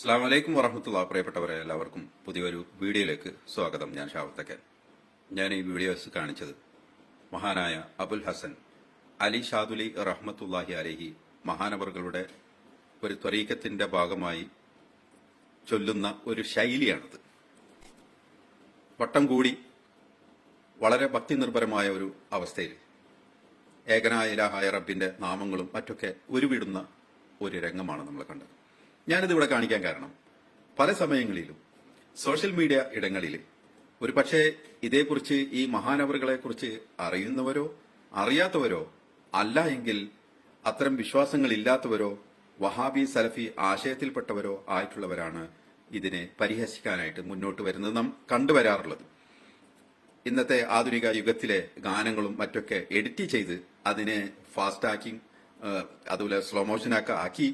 അസ്സാം വലൈക്കും വറഹമത്തുള്ള പ്രിയപ്പെട്ടവരെ എല്ലാവർക്കും പുതിയൊരു വീഡിയോയിലേക്ക് സ്വാഗതം. ഞാൻ ഷാവത്തക്കൻ ഞാൻ ഈ വീഡിയോസ് കാണിച്ചത് മഹാനായ അബുൽ ഹസൻ അലി ഷാദുലി റഹ്മത്തുല്ലാഹി അലഹി മഹാനവറുകളുടെ ഒരു ത്വരീക്കത്തിന്റെ ഭാഗമായി ചൊല്ലുന്ന ഒരു ശൈലിയാണത്. വട്ടം കൂടി വളരെ ഭക്തി നിർഭരമായ ഒരു അവസ്ഥയിൽ ഏകനായ ഇലാഹായ റബ്ബിന്റെ നാമങ്ങളും മറ്റൊക്കെ ഉരുവിടുന്ന ഒരു രംഗമാണ് നമ്മൾ കണ്ടത്. ഞാനിത് ഇവിടെ കാണിക്കാൻ കാരണം. പല സമയങ്ങളിലും സോഷ്യൽ മീഡിയ ഇടങ്ങളിൽ ഒരു പക്ഷേ ഇതേക്കുറിച്ച് ഈ മഹാനവറുകളെ കുറിച്ച് അറിയുന്നവരോ അറിയാത്തവരോ അല്ല എങ്കിൽ അത്തരം വിശ്വാസങ്ങളില്ലാത്തവരോ വഹാബി സലഫി ആശയത്തിൽപ്പെട്ടവരോ ആയിട്ടുള്ളവരാണ് ഇതിനെ പരിഹസിക്കാനായിട്ട് മുന്നോട്ട് വരുന്നത് നാം കണ്ടുവരാറുള്ളത്. ഇന്നത്തെ ആധുനിക യുഗത്തിലെ ഗാനങ്ങളും മറ്റൊക്കെ എഡിറ്റ് ചെയ്ത് അതിനെ ഫാസ്റ്റാക്കി അതുപോലെ സ്ലോ മോഷനാക്കി ആക്കി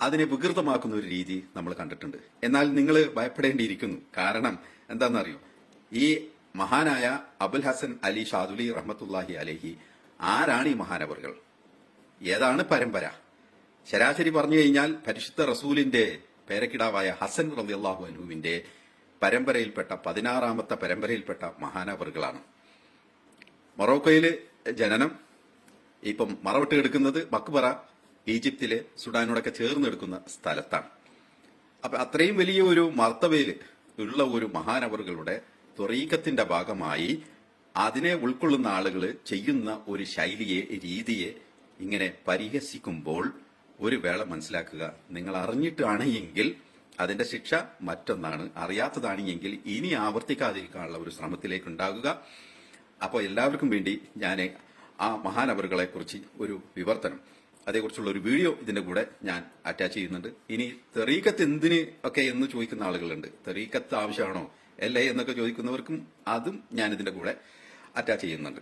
അതിനെ വികൃതമാക്കുന്ന ഒരു രീതി നമ്മൾ കണ്ടിട്ടുണ്ട്. എന്നാൽ നിങ്ങൾ ഭയപ്പെടേണ്ടിയിരിക്കുന്നു. കാരണം എന്താണെന്നറിയോ? ഈ മഹാനായ അബുൽ ഹസൻ അലി ഷാദുലി റഹ്മത്തുല്ലാഹി അലഹി ആരാണ് ഈ മഹാനവറുകൾ? ഏതാണ് പരമ്പര? ശരാശരി പറഞ്ഞു കഴിഞ്ഞാൽ പരിശുദ്ധ റസൂലിന്റെ പേരക്കിടാവായ ഹസൻ റളിയല്ലാഹു അനുവിന്റെ പരമ്പരയിൽപ്പെട്ട പതിനാറാമത്തെ പരമ്പരയിൽപ്പെട്ട മഹാനവറുകളാണ്. മൊറോക്കോയിൽ ജനനം ഇപ്പം മറവിട്ട് എടുക്കുന്നത് മക്ബറ ഈജിപ്തിലെ സുഡാനോടൊക്കെ ചേർന്നെടുക്കുന്ന സ്ഥലത്താണ്. അപ്പൊ അത്രയും വലിയ ഒരു മർത്തവയിൽ ഉള്ള ഒരു മഹാനവറുകളുടെ ത്വറീക്കത്തിന്റെ ഭാഗമായി അതിനെ ഉൾക്കൊള്ളുന്ന ആളുകൾ ചെയ്യുന്ന ഒരു ശൈലിയെ രീതിയെ ഇങ്ങനെ പരിഹസിക്കുമ്പോൾ ഒരു വേള മനസ്സിലാക്കുക. നിങ്ങൾ അറിഞ്ഞിട്ടാണ് എങ്കിൽ അതിന്റെ ശിക്ഷ മറ്റൊന്നാണ്. അറിയാത്തതാണ് എങ്കിൽ ഇനി ആവർത്തിക്കാതിരിക്കാനുള്ള ഒരു ശ്രമത്തിലേക്ക് ഉണ്ടാകുക. അപ്പോൾ എല്ലാവർക്കും വേണ്ടി ഞാൻ ആ മഹാനവറുകളെ കുറിച്ച് ഒരു വിവർത്തനം. അതേക്കുറിച്ചുള്ള ഒരു വീഡിയോ ഇതിന്റെ കൂടെ ഞാൻ അറ്റാച്ച് ചെയ്യുന്നുണ്ട്. ഇനി തെറീക്കത്ത് എന്തിന് ഒക്കെ എന്ന് ചോദിക്കുന്ന ആളുകളുണ്ട്. തെറീക്കത്ത് ആവശ്യമാണോ? അല്ലേ എന്നൊക്കെ ചോദിക്കുന്നവർക്കും അതും ഞാൻ ഇതിന്റെ കൂടെ അറ്റാച്ച് ചെയ്യുന്നുണ്ട്.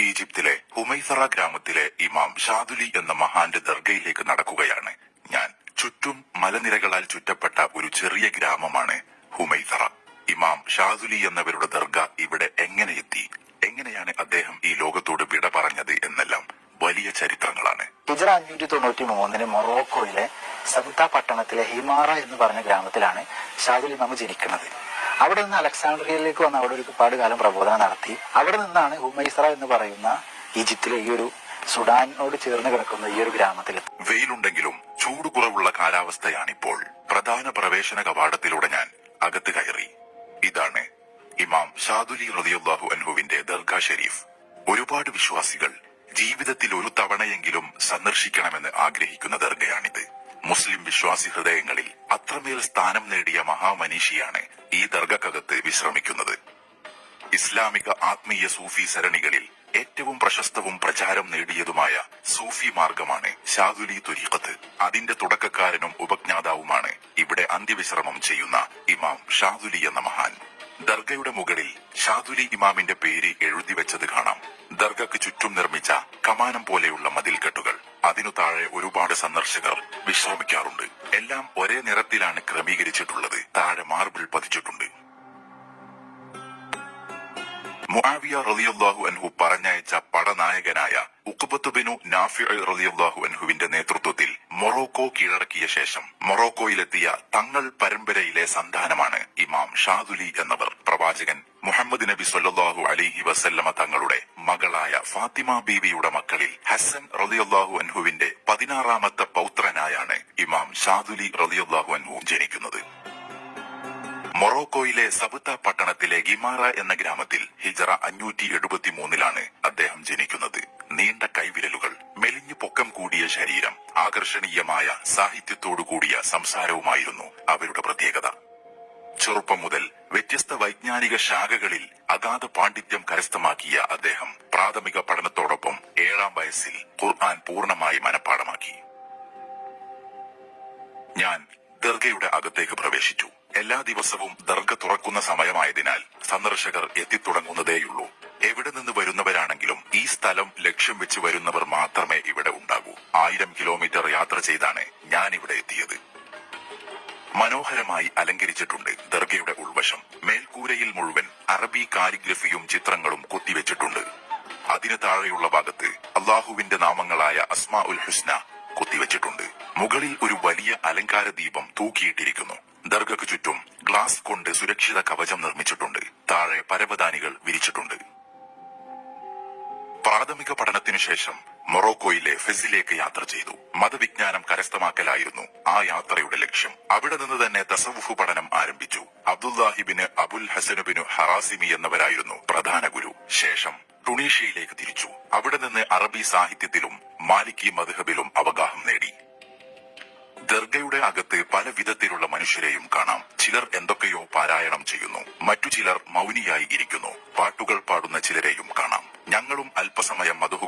ഈജിപ്തിലെ ഹുമൈസറ ഗ്രാമത്തിലെ ഇമാം ഷാദുലി എന്ന മഹാന്റെ ദർഗയിലേക്ക് നടക്കുകയാണ് ഞാൻ. ചുറ്റും മലനിരകളാൽ ചുറ്റപ്പെട്ട ഒരു ചെറിയ ഗ്രാമമാണ് ഹുമൈസറ. ഇമാം ഷാദുലി എന്നവരുടെ ദർഗ ഇവിടെ എങ്ങനെ എത്തി? എങ്ങനെയാണ് അദ്ദേഹം ഈ ലോകത്തോട് വിട പറഞ്ഞത് എന്നെല്ലാം വലിയ ചരിത്രങ്ങളാണ്. ഹിജറ അഞ്ഞൂറ്റി തൊണ്ണൂറ്റി മൂന്നിന് മൊറോക്കോയിലെ സന്ത പട്ടണത്തിലെ ഹിമാറ എന്ന് പറഞ്ഞ ഗ്രാമത്തിലാണ് ഷാജുൽ ഇമാം ജനിക്കുന്നത്. അവിടെ നിന്ന് അലക്സാണ്ട്രിയയിലേക്ക് വന്ന് അവിടെ ഒരുപാട് കാലം പ്രബോധനം നടത്തി. അവിടെ നിന്നാണ് ഹുമൈസറ എന്ന് പറയുന്ന ഈജിപ്തിലെ ഈ ഒരു സുഡാനോട് ചേർന്ന് കിടക്കുന്ന ഈ ഒരു ഗ്രാമത്തിൽ വെയിലുണ്ടെങ്കിലും ചൂട് കുറവുള്ള കാലാവസ്ഥയാണിപ്പോൾ. പ്രധാന പ്രവേശന കവാടത്തിലൂടെ ഞാൻ അകത്ത് കയറി. ഇതാണ് ഇമാം ഷാദുലി റളിയല്ലാഹു അൻഹുവിന്റെ ദർഗാ ഷെരീഫ്. ഒരുപാട് വിശ്വാസികൾ ജീവിതത്തിൽ ഒരു തവണയെങ്കിലും സന്ദർശിക്കണമെന്ന് ആഗ്രഹിക്കുന്ന ദർഗയാണിത്. മുസ്ലിം വിശ്വാസി ഹൃദയങ്ങളിൽ അത്രമേൽ സ്ഥാനം നേടിയ മഹാമനീഷിയാണ് ഈ ദർഗക്കകത്ത് വിശ്രമിക്കുന്നത്. ഇസ്ലാമിക ആത്മീയ സൂഫി സരണികളിൽ ഏറ്റവും പ്രശസ്തവും പ്രചാരം നേടിയതുമായ സൂഫി മാർഗമാണ് ഷാദുലി തുരീഖത്ത്. അതിന്റെ തുടക്കക്കാരനും ഉപജ്ഞാതാവുമാണ് ഇവിടെ അന്ത്യവിശ്രമം ചെയ്യുന്ന ഇമാം ഷാദുലി എന്ന മഹാൻ. ദർഗയുടെ മുകളിൽ ഷാദുലി ഇമാമിന്റെ പേര് എഴുതി വെച്ചത് കാണാം. ദർഗക്ക് ചുറ്റും നിർമ്മിച്ച കമാനം പോലെയുള്ള മതിൽക്കെട്ടുകൾ. അതിനു താഴെ ഒരുപാട് സന്ദർശകർ വിശ്രമിക്കാറുണ്ട്. എല്ലാം ഒരേ നിറത്തിലാണ് ക്രമീകരിച്ചിട്ടുള്ളത്. താഴെ മാർബിൾ പതിച്ചിട്ടുണ്ട്. മുആവിയ റളിയല്ലാഹു അൻഹു പറഞ്ഞയച്ച പടനായകനായ ഉഖബത്ത് ബിനു നാഫി റളിയല്ലാഹു അൻഹുവിന്റെ നേതൃത്വത്തിൽ മൊറോക്കോ കീഴടക്കിയ ശേഷം മൊറോക്കോയിലെത്തിയ തങ്ങൾ പരമ്പരയിലെ സന്താനമാണ് ഇമാം ഷാദുലി എന്നവർ. പ്രവാചകൻ മുഹമ്മദ് നബി സൊല്ലാഹു അലിഹി വസല്ലമ തങ്ങളുടെ മകളായ ഫാത്തിമ ബീവിയുടെ മക്കളിൽ ഹസൻ റളിയല്ലാഹു അൻഹുവിന്റെ പതിനാറാമത്തെ പൗത്രനായാണ് ഇമാം ഷാദുലി റളിയല്ലാഹു അൻഹു ജനിക്കുന്നത്. മൊറോക്കോയിലെ സബുത്ത പട്ടണത്തിലെ ഗിമാറ എന്ന ഗ്രാമത്തിൽ ഹിജറ അഞ്ഞൂറ്റി എഴുപത്തിമൂന്നിലാണ് അദ്ദേഹം ജനിക്കുന്നത്. നീണ്ട കൈവിരലുകൾ മെലിഞ്ഞു പൊക്കം കൂടിയ ശരീരം ആകർഷണീയമായ സാഹിത്യത്തോടു കൂടിയ സംസാരവുമായിരുന്നു അവരുടെ പ്രത്യേകത. ചെറുപ്പം മുതൽ വ്യത്യസ്ത വൈജ്ഞാനിക ശാഖകളിൽ അഗാധ പാണ്ഡിത്യം കരസ്ഥമാക്കിയ അദ്ദേഹം പ്രാഥമിക പഠനത്തോടൊപ്പം ഏഴാം വയസ്സിൽ ഖുർആൻ പൂർണമായി മനഃപ്പാടമാക്കി ഞാൻ ദർഗയുടെ അകത്തേക്ക് പ്രവേശിച്ചു. എല്ലാ ദിവസവും ദർഗ തുറക്കുന്ന സമയമായതിനാൽ സന്ദർശകർ എത്തിത്തുടങ്ങുന്നതേയുള്ളൂ. എവിടെ നിന്ന് വരുന്നവരാണെങ്കിലും ഈ സ്ഥലം ലക്ഷ്യം വെച്ച് വരുന്നവർ മാത്രമേ ഇവിടെ ഉണ്ടാകൂ. ആയിരം കിലോമീറ്റർ യാത്ര ചെയ്താണ് ഞാൻ ഇവിടെ എത്തിയത്. മനോഹരമായി അലങ്കരിച്ചിട്ടുണ്ട് ദർഗയുടെ ഉൾവശം. മേൽക്കൂരയിൽ മുഴുവൻ അറബി കാലിഗ്രഫിയും ചിത്രങ്ങളും കൊത്തിവെച്ചിട്ടുണ്ട്. അതിന് താഴെയുള്ള ഭാഗത്ത് അള്ളാഹുവിന്റെ നാമങ്ങളായ അസ്മാ ഉൽ ഹുസ്ന കൊത്തിവെച്ചിട്ടുണ്ട്. മുകളിൽ ഒരു വലിയ അലങ്കാര ദീപം തൂക്കിയിട്ടിരിക്കുന്നു. ദർഗയ്ക്ക് ചുറ്റും ഗ്ലാസ് കൊണ്ട് സുരക്ഷിത കവചം നിർമ്മിച്ചിട്ടുണ്ട്. താഴെ പരവതാനികൾ വിരിച്ചിട്ടുണ്ട്. പ്രാഥമിക പഠനത്തിനു ശേഷം മൊറോക്കോയിലെ ഫെസിലേക്ക് യാത്ര ചെയ്തു. മതവിജ്ഞാനം കരസ്ഥമാക്കലായിരുന്നു ആ യാത്രയുടെ ലക്ഷ്യം. അവിടെ നിന്ന് തന്നെ തസവുഫ് പഠനം ആരംഭിച്ചു. അബ്ദുല്ലാഹിബിന് അബുൽ ഹസനുബിനു ഹറാസിമി എന്നവരായിരുന്നു പ്രധാന ഗുരു. ശേഷം ടുണീഷ്യയിലേക്ക് തിരിച്ചു. അവിടെ നിന്ന് അറബി സാഹിത്യത്തിലും മാലിക്കി മദ്ഹബിലും അവഗാഹം നേടി. ദർഗയുടെ അകത്ത് പല വിധത്തിലുള്ള മനുഷ്യരെയും കാണാം. ചിലർ എന്തൊക്കെയോ പാരായണം ചെയ്യുന്നു. മറ്റു ചിലർ മൗനിയായി ഇരിക്കുന്നു. പാട്ടുകൾ പാടുന്ന ചിലരെയും കാണാം. ഞങ്ങളും അല്പസമയം മധുഹുകൾ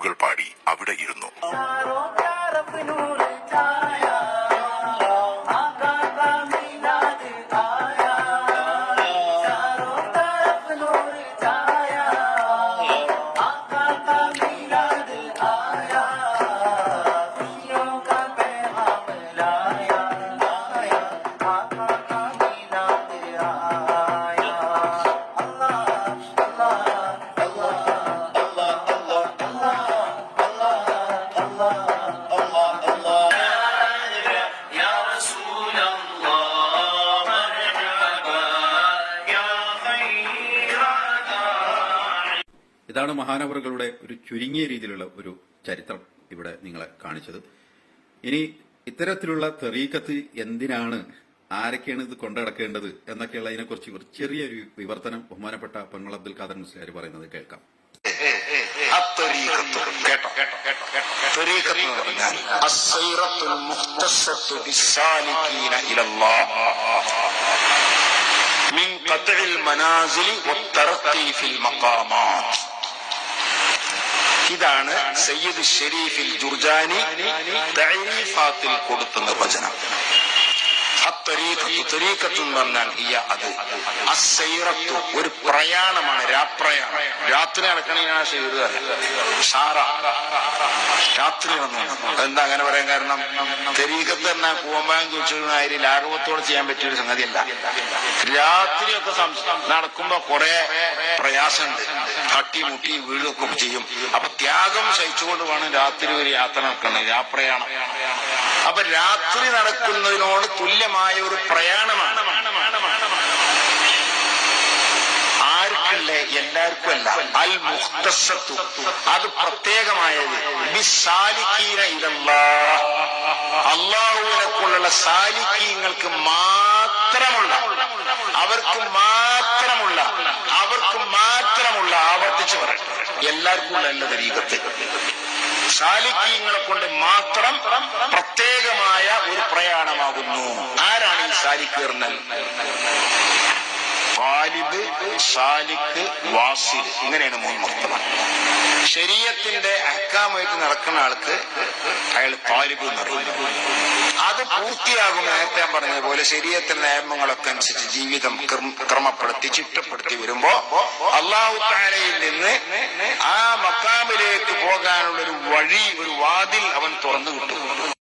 ഇതാണ് മഹാനവറുകളുടെ ഒരു ചുരുങ്ങിയ രീതിയിലുള്ള ഒരു ചരിത്രം ഇവിടെ നിങ്ങളെ കാണിച്ചത്. ഇനി ഇത്തരത്തിലുള്ള തെറീക്കത്ത് എന്തിനാണ് ആരൊക്കെയാണ് ഇത് കൊണ്ടടക്കേണ്ടത് എന്നൊക്കെയുള്ള അതിനെക്കുറിച്ച് ഒരു ചെറിയൊരു വിവർത്തനം ബഹുമാനപ്പെട്ട പൊന്മൾ അബ്ദുൽ ഖാദർ മുസ്ലിയാർ പറയുന്നത് കേൾക്കാം. من കേട്ടോ المنازل والترقي في അസ്സൈറത്തുൽ ഇതാണ് സയ്യിദ് ഷെരീഫിൽ ജുർജാനി തഈഫാത്തിൽ കൊടുത്ത വചനം. ഒരു പ്രയാണമാണ് രാപ്രയാണം. രാത്രി ഷാറ രാത്രി വന്നു എന്താ അങ്ങനെ പറയാൻ കാരണം? തെരീക്കത്ത് തന്നെ കൂവമ്പായം ചോദിച്ചതിനായി ലാഘവത്തോടെ ചെയ്യാൻ പറ്റിയ ഒരു സംഗതിയല്ല. രാത്രിയൊക്കെ നടക്കുമ്പോ കുറെ പ്രയാസമുണ്ട്. തട്ടി മുട്ടി വീഴൊക്കെ ചെയ്യും. അപ്പൊ ത്യാഗം സഹിച്ചുകൊണ്ട് വേണം രാത്രി ഒരു യാത്ര നടക്കുന്നത് രാപ്രയാണം. അപ്പൊ രാത്രി നടക്കുന്നതിനോട് തുല്യമായ ഒരു പ്രയാണമാണ്. ആർക്കല്ല? എല്ലാവർക്കും അല്ല. അൽ മുഖ്തസത്തു അത് പ്രത്യേകമായത്. അള്ളാഹുവിനെ കൊണ്ടുള്ള സാലിക്കീങ്ങൾക്ക് സാലിക്കീങ്ങൾക്ക് മാത്രമുള്ള. അവർക്ക് മാത്രമുള്ള. അവർക്ക് മാത്രമുള്ള ആവർത്തിച്ചു പറയും എല്ലാവർക്കും ഉള്ള എല്ലാ സാലിക്കീങ്ങളെ കൊണ്ട് മാത്രം പ്രത്യേകമായ ഒരു പ്രയാണമാകുന്നു. ആരാണ് ഈ സാലിക്കീർണൽ വാലിബ് സാലിക്ക് വാസിൽ ഇങ്ങനെയാണ് മൂന്ന് മർത്തമ ശരീരത്തിന്റെ അക്കാമായിട്ട് നടക്കുന്ന ആൾക്ക് അയാൾ താലിബ് എന്ന് പറയുന്നു അത് പൂർത്തിയാകും നേരത്തെ ഞാൻ പറഞ്ഞതുപോലെ പോലെ ശരീരത്തിന്റെ നിയമങ്ങളൊക്കെ അനുസരിച്ച് ജീവിതം ക്രമ- ക്രമപ്പെടുത്തി ചിട്ടപ്പെടുത്തി വരുമ്പോ അള്ളാഹു താലയിൽ നിന്ന് ആ മക്കാമിലേക്ക് പോകാനുള്ള ഒരു വഴി ഒരു വാതിൽ അവൻ തുറന്നു കിട്ടും